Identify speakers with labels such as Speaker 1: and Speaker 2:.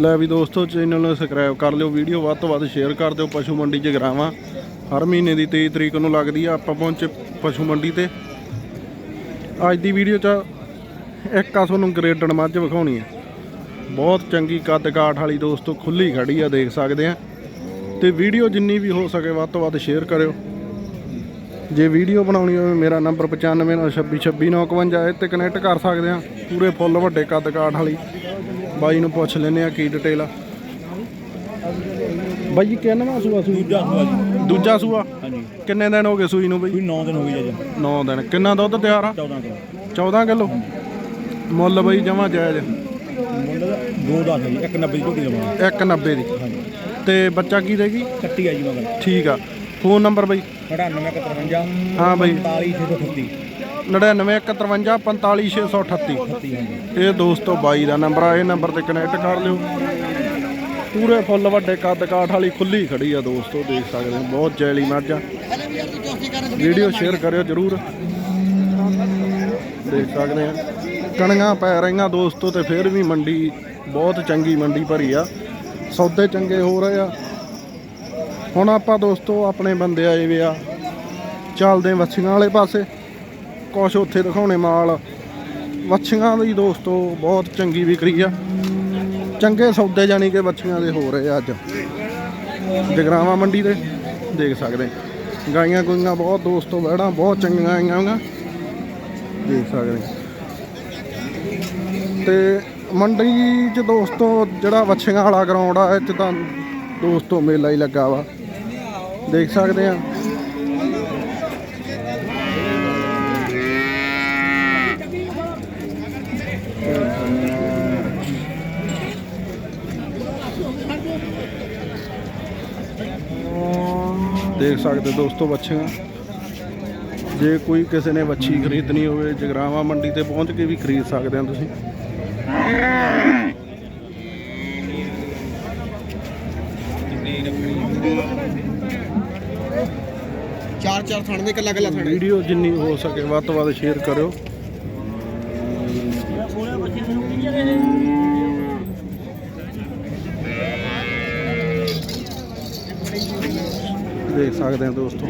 Speaker 1: ਲੈ ਵੀ ਦੋਸਤੋ ਚੈਨਲ ਨੂੰ ਸਬਸਕ੍ਰਾਈਬ ਕਰ ਲਿਓ ਵੀਡੀਓ ਵੱਧ ਤੋਂ ਵੱਧ ਸ਼ੇਅਰ ਕਰ ਦਿਓ, ਪਸ਼ੂ ਮੰਡੀ ਜਗਰਾਵਾਂ ਹਰ ਮਹੀਨੇ ਦੀ 23 ਤਰੀਕ ਨੂੰ ਲੱਗਦੀ ਆ, ਆਪਾਂ ਪਹੁੰਚੇ ਪਸ਼ੂ ਮੰਡੀ ਤੇ। ਅੱਜ ਦੀ ਵੀਡੀਓ 'ਚ ਇੱਕ ਆ ਤੁਹਾਨੂੰ ਗ੍ਰੇਡਨ ਮੱਝ ਵਿਖਾਉਣੀ ਆ। ਬਹੁਤ ਚੰਗੀ ਕੱਦ ਕਾਠ ਵਾਲੀ ਦੋਸਤੋ ਖੁੱਲੀ ਖੜੀ ਆ, ਦੇਖ ਸਕਦੇ ਆ। ਤੇ ਵੀਡੀਓ ਜਿੰਨੀ ਵੀ ਹੋ ਸਕੇ ਵੱਧ ਤੋਂ ਵੱਧ ਸ਼ੇਅਰ ਕਰਿਓ। ਜੇ ਵੀਡੀਓ ਬਣਾਉਣੀ ਹੋਵੇ, ਮੇਰਾ ਨੰਬਰ 9596262951 ਇਹ ਤੇ ਕਨੈਕਟ ਕਰ ਸਕਦੇ ਆ। ਪੂਰੇ ਫੁੱਲ ਵੱਡੇ ਕੱਦ ਕਾਠ ਵਾਲੀ। ਬਾਈ ਨੂੰ ਪੁੱਛ ਲੈਨੇ ਆ ਕੀ ਡਿਟੇਲ ਆ। ਬਾਈ ਜੀ ਕਿੰਨਵਾਂ ਸੂਆ ਸੂਈ?
Speaker 2: ਦੂਜਾ ਸੂਆ ਜੀ।
Speaker 1: ਦੂਜਾ ਸੂਆ?
Speaker 2: ਹਾਂਜੀ।
Speaker 1: ਕਿੰਨੇ ਦਿਨ ਹੋ ਗਏ ਸੂਈ ਨੂੰ ਬਈ?
Speaker 2: ਕੋਈ 9 ਦਿਨ ਹੋ ਗਏ ਜੀ
Speaker 1: 9 ਦਿਨ। ਕਿੰਨਾ ਦੁੱਧ ਤਿਆਰ ਆ?
Speaker 2: 14 ਦਿਨ
Speaker 1: 14 ਕਿਲੋ? ਮੁੱਲ ਬਈ ਜਮਾ ਜਾਇਜ਼।
Speaker 2: ਮੁੱਲ ਦਾ 2 10 ਹੈ ਜੀ 190 ਦੀ ਝੋਟੀ ਲਵਾਂ
Speaker 1: 190 ਦੀ।
Speaker 2: ਹਾਂਜੀ।
Speaker 1: ਤੇ ਬੱਚਾ ਕੀ ਦੇਗੀ
Speaker 2: ਕੱਟੀ ਆ ਜੀ ਮਗਰ।
Speaker 1: ਠੀਕ ਆ। ਫੋਨ ਨੰਬਰ ਬਈ?
Speaker 2: 99
Speaker 1: ਹਾਂ ਬਈ।
Speaker 2: 45638
Speaker 1: 99 45638
Speaker 2: 38 ਹਾਂਜੀ
Speaker 1: ਇਹ ਦੋਸਤੋ ਬਾਈ ਦਾ ਨੰਬਰ ਆ, ਇਹ ਨੰਬਰ ਤੇ ਕਨੈਕਟ ਕਰ ਲਿਓ। ਪੂਰੇ ਫੁੱਲ ਵੱਡੇ ਕੱਦ ਕਾਠ ਵਾਲੀ ਖੁੱਲੀ ਖੜੀ ਆ ਦੋਸਤੋ, ਦੇਖ ਸਕਦੇ ਹੋ, ਬਹੁਤ ਜੈਲੀ ਮੱਝ ਆ। ਵੀਡੀਓ ਸ਼ੇਅਰ ਕਰਿਓ ਜਰੂਰ। ਦੇਖ ਸਕਦੇ ਆ। ਕਣੀਆਂ ਪੈ ਰਹੀਆਂ ਦੋਸਤੋ ਤੇ ਫਿਰ ਵੀ ਮੰਡੀ, ਬਹੁਤ ਚੰਗੀ ਮੰਡੀ ਭਰੀ ਆ। ਸੌਦੇ ਚੰਗੇ ਹੋ ਰਹੇ ਆ। ਹੁਣ ਆਪਾਂ ਦੋਸਤੋ ਆਪਣੇ ਬੰਦੇ ਆਏ ਵੇ ਆ। ਚੱਲਦੇ ਹਾਂ ਵਾਲੇ ਪਾਸੇ। ਕੁਛ ਉੱਥੇ ਦਿਖਾਉਣੇ ਮਾਲ। ਵੱਛੀਆਂ ਦੀ ਦੋਸਤੋ, ਬਹੁਤ ਚੰਗੀ ਵਿਕਰੀ ਆ। ਚੰਗੇ ਸੌਦੇ ਜਾਨੀ ਕਿ ਵੱਛੀਆਂ ਦੇ ਹੋ ਰਹੇ ਆ ਅੱਜ। ਜਗਰਾਵਾਂ ਮੰਡੀ ਦੇ ਦੇਖ ਸਕਦੇ ਗਾਈਆਂ ਗੁਈਆਂ ਬਹੁਤ ਦੋਸਤੋ, ਵਹਿੜਾਂ ਬਹੁਤ ਚੰਗੀਆਂ ਆਈਆਂ ਹੋਈਆਂ ਦੇਖ ਸਕਦੇ ਤੇ ਮੰਡੀ 'ਚ ਦੋਸਤੋ, ਜਿਹੜਾ ਵੱਛੀਆਂ ਵਾਲਾ ਗਰਾਊਂਡ ਆ, ਇਹ 'ਚ ਤਾਂ ਦੋਸਤੋ ਮੇਲਾ ਹੀ ਲੱਗਾ ਵਾ। ਦੇਖ ਸਕਦੇ ਆ। ਦੇਖ ਸਕਦੇ ਦੋਸਤੋ ਵੱਛੀਆਂ। ਜੇ ਕੋਈ ਕਿਸੇ ਨੇ ਵੱਛੀ ਖਰੀਦਣੀ ਹੋਵੇ ਜਗਰਾਵਾਂ ਮੰਡੀ ਤੇ ਪਹੁੰਚ ਕੇ ਵੀ ਖਰੀਦ ਸਕਦੇ ਹੋ ਤੁਸੀਂ।
Speaker 3: ਚਾਰ ਚਾਰ ਥਣ ਦੇ ਕੱਲਾ ਕੱਲਾ ਥਣ।
Speaker 1: ਵੀਡੀਓ ਜਿੰਨੀ ਹੋ ਸਕੇ ਵੱਧ ਤੋਂ ਵੱਧ ਸ਼ੇਅਰ ਕਰਿਓ। ਦੇਖ ਸਕਦੇ ਹੋ ਦੋਸਤੋ।